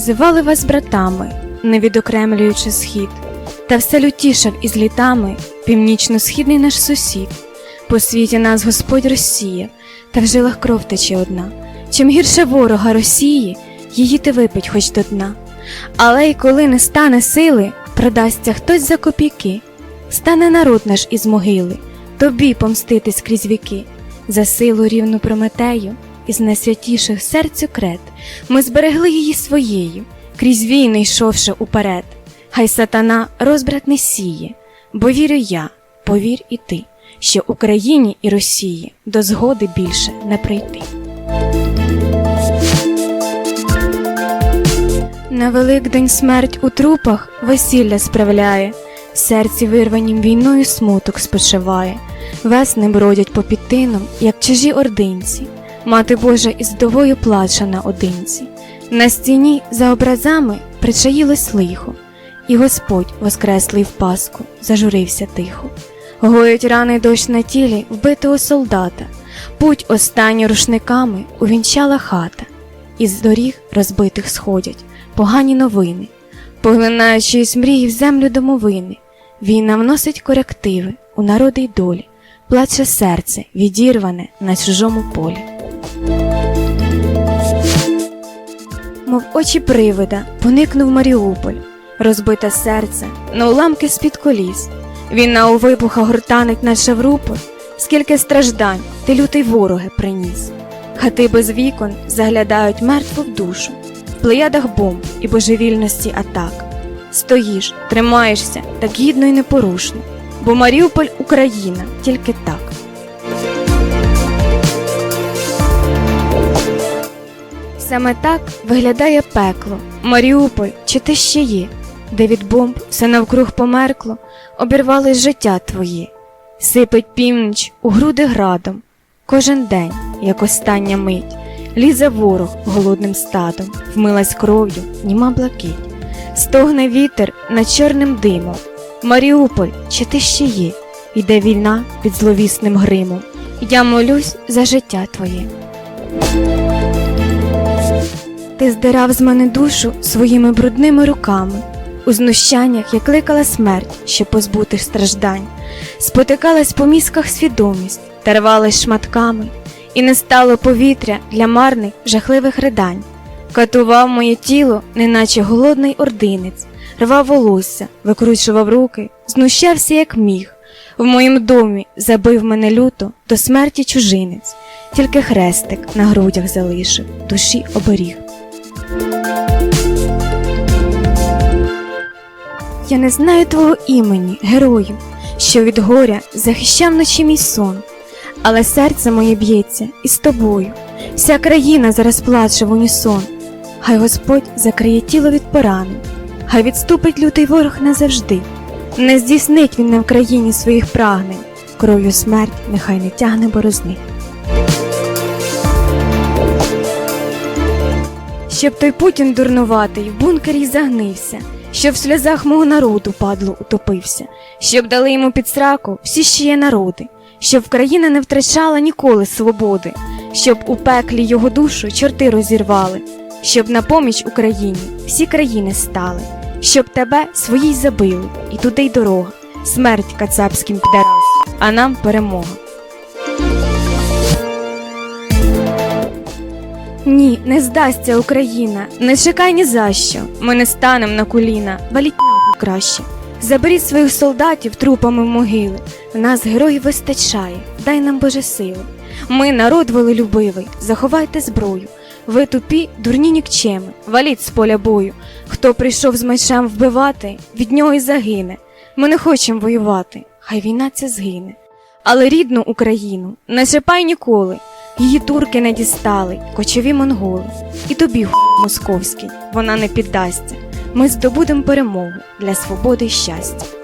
Називали вас братами, не відокремлюючи схід, та все лютішав із літами північно-східний наш сусід. По світі нас Господь розсіяв, та в жилах кров тече одна. Чим гірше ворога Росії, її ти випить хоч до дна. Але й коли не стане сили, продасться хтось за копійки, стане народ наш із могили, тобі помститись крізь віки, за силу рівну Прометею, із найсвятіших серцю крет, ми зберегли її своєю, крізь війни йшовши уперед. Хай сатана розбрат не сіє, бо вірю я, повір і ти, що Україні і Росії до згоди більше не прийти. На Великдень смерть у трупах весілля справляє, в серці вирванім війною смуток спочиває, весни бродять по підтином, як чужі ординці, мати Божа із вдовою плаче наодинці. На стіні за образами причаїлось лихо, і Господь, воскреслий в Пасху, зажурився тихо. Гоють рани дощ на тілі вбитого солдата, путь останню рушниками увінчала хата, із доріг розбитих сходять погані новини, поглинаючи із мрії в землю домовини, війна вносить корективи у народи й долі, плаче серце, відірване на чужому полі. Мов очі привида, поникнув Маріуполь, розбите серце, на уламки з-під коліс. Війна у вибухах гуртанить наче в скільки страждань ти лютий вороги приніс. Хати без вікон заглядають мертву в душу, в плеядах бомб і божевільності атак. Стоїш, тримаєшся так гідно і непорушно, бо Маріуполь Україна тільки так. Саме так виглядає пекло, Маріуполь, чи ти ще є, де від бомб все навкруг померкло, обірвалось життя твоє, сипить північ у груди градом, кожен день, як остання мить, лізе ворог голодним стадом, вмилась кров'ю, німа блакить, стогне вітер над чорним димом. Маріуполь, чи ти ще є, йде війна під зловісним гримом, я молюсь за життя твоє. Ти здирав з мене душу своїми брудними руками. У знущаннях я кликала смерть, щоб позбутись страждань, спотикалась по мізках свідомість та рвалась шматками, і не стало повітря для марних жахливих ридань. Катував моє тіло, неначе голодний ординець, рвав волосся, викручував руки, знущався, як міг. В моїм домі забив мене люто до смерті чужинець, тільки хрестик на грудях залишив, душі оберіг. Я не знаю твого імені, герою, що від горя захищав ночі мій сон, але серце моє б'ється із тобою, вся країна зараз плаче в унісон. Хай Господь закриє тіло від поранень, хай відступить лютий ворог назавжди, не здійснить він на Вкраїні своїх прагнень, кров'ю смерть нехай не тягне борозни. Щоб той Путін дурнуватий в бункері загнився, щоб в сльозах мого народу падло утопився, щоб дали йому під сраку всі ще народи, щоб країна не втрачала ніколи свободи, щоб у пеклі його душу чорти розірвали, щоб на поміч Україні всі країни стали, щоб тебе своїй забили, і туди й дорога, смерть кацапським підарасам, а нам перемога. Ні, не здасться Україна, не чекай ні за що. Ми не станем на коліна, валіть нахуй краще. Заберіть своїх солдатів трупами в могили. В нас героїв вистачає, дай нам Боже сили. Ми народ волелюбивий, заховайте зброю. Ви тупі, дурні нікчеми, валіть з поля бою. Хто прийшов з мечем вбивати, від нього й загине. Ми не хочемо воювати, хай війна ця згине. Але рідну Україну не чіпай ніколи. Її турки не дістали, кочові монголи. І тобі, ху московський, вона не піддасться. Ми здобудемо перемогу для свободи й щастя.